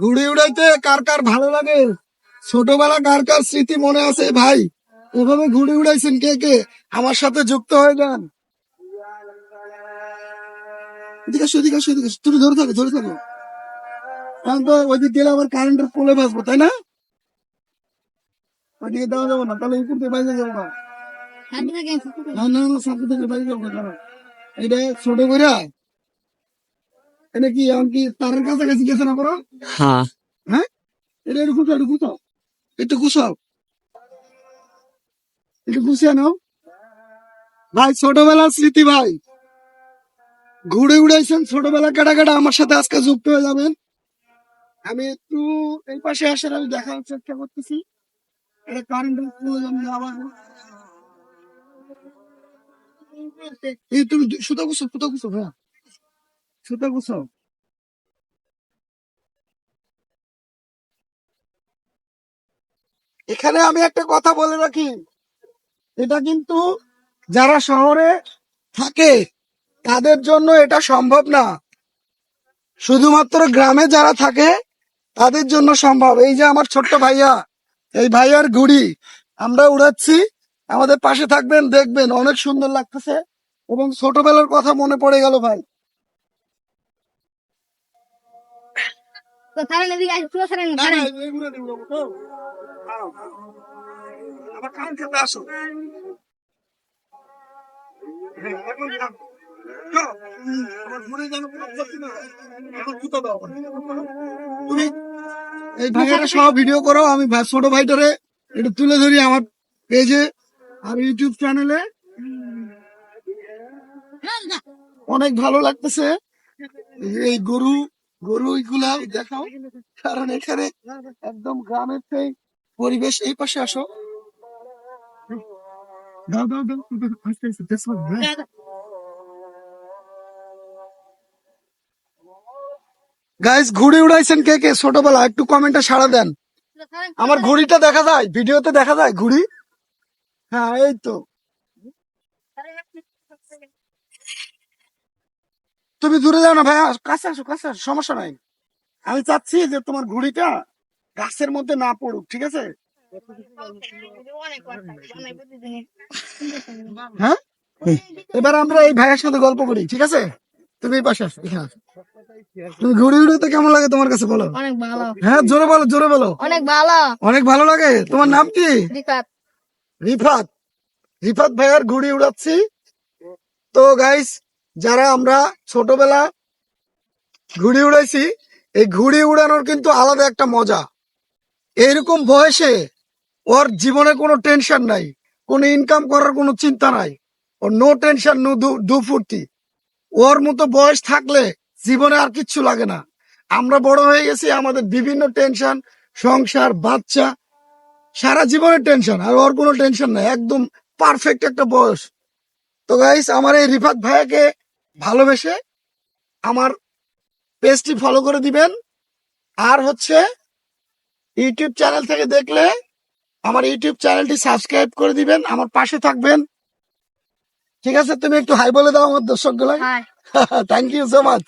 ঘুড়ি উড়াইতে কার কার ভালো লাগে? ছোটবেলা কার কার স্মৃতি মনে আছে? ভাই এভাবে ঘুড়ি উড়াইছেন কে কে? আমার সাথে যুক্ত হয়ে যান। এদিকে আসো, এদিকে আসো, এদিকে তুমি ধরে থাকো ধরে থাকো। কারণ তো ওইদিক গেলে আবার কারেন্টের পোলে বাঁচবো তাই না? ওইদিকে দেওয়া যাব না তাহলে দিয়ে বাইরে যাব না। না না থেকে বাইরে যাব না এটা ছোট করে এটা কি এমন কি তারের কাছাকাছি গেছে না করো হ্যাঁ। হ্যাঁ? এটা একটু গুছাও একটু গুছাও। একটু গুছাও। একটু গুছিয়ে নাও। ভাই ছোটবেলার স্মৃতি ভাই। ঘুরে উড়াইছেন ছোটবেলা কাটা কাটা আমার সাথে আজকে যুক্ত হয়ে যাবেন। আমি একটু এই পাশে আসার আমি দেখার চেষ্টা করতেছি। এটা কারেন্টের প্রয়োজন আবার এই তুমি সুতা গুছো সুতা গুছো ভাইয়া। সুতা গুছো এখানে আমি একটা কথা বলে রাখি। এটা কিন্তু যারা শহরে থাকে, তাদের জন্য এটা সম্ভব না। শুধুমাত্র গ্রামে যারা থাকে, তাদের জন্য সম্ভব। এই যে আমার ছোট্ট ভাইয়া, এই ভাইয়ার ঘুড়ি আমরা উড়াচ্ছি। আমাদের পাশে থাকবেন, দেখবেন। অনেক সুন্দর লাগতেছে। এবং ছোটবেলার কথা মনে পড়ে গেল ভাই। কোনো ক্ষতি না হয়। এখন জুতো দাও আমার। তুমি এই ভাইয়ারা সব ভিডিও করো আমি ভাই- ছোট ভাইটারে একটু তুলে ধরি আমার পেজে আর ইউটিউব চ্যানেলে অনেক ভালো লাগতেছে। এই গরু গরু এগুলা দেখাও। কারণ এখানে একদম গ্রামের সেই পরিবেশ এই পাশে আসো। দেখো, হ্যাঁ। গাইস ঘুড়ি উড়াইছেন কে কে? ছোটবেলা একটু কমেন্টে সাড়া দেন। আমার ঘুড়িটা দেখা যায়? ভিডিওতে দেখা যায় ঘুড়ি? হ্যাঁ এই তো। তুমি দূরে যাও না ভাইয়া কাছে আসো কাছে আসো সমস্যা নাই। আমি চাচ্ছি যে তোমার ঘুড়িটা গাছের মধ্যে না পড়ুক ঠিক আছে? হ্যাঁ? এবার আমরা এই ভাইয়ের সাথে গল্প করি ঠিক আছে? তুমি পাশে আসো এখানে। তুমি ঘুড়ি উড়াতে কেমন লাগে তোমার কাছে বলো? অনেক ভালো। হ্যাঁ জোরে বলো জোরে বলো। অনেক ভালো। অনেক ভালো লাগে? তোমার নাম কি? রিফাত। রিফাত। রিফাত ভাইয়ার ঘুড়ি উড়াচ্ছি। তো গাইস যারা আমরা ছোটবেলা ঘুড়ি উড়াইছি, এই ঘুড়ি উড়ানোর কিন্তু আলাদা একটা মজা। এইরকম বয়সে ওর জীবনে কোনো টেনশন নাই, কোনো ইনকাম করার কোনো চিন্তা নাই, ওর নো টেনশন, নো দু ফুর্তি ওর মতো বয়স থাকলে জীবনে আর কিচ্ছু লাগে না। আমরা বড় হয়ে গেছি, আমাদের বিভিন্ন টেনশন, সংসার, বাচ্চা, সারা জীবনের টেনশন, আর ওর কোনো টেনশন নাই, একদম পারফেক্ট একটা বয়স। তো গাইস আমার এই রিফাত ভাইয়াকে ভালোবেসে আমার পেজটি ফলো করে দিবেন। আর হচ্ছে ইউটিউব চ্যানেল থেকে দেখলে আমার ইউটিউব চ্যানেলটি সাবস্ক্রাইব করে দিবেন আমার পাশে থাকবেন। ঠিক আছে? তুমি একটু হাই বলে দাও আমার দর্শকগুলো থ্যাংক ইউ সো মাচ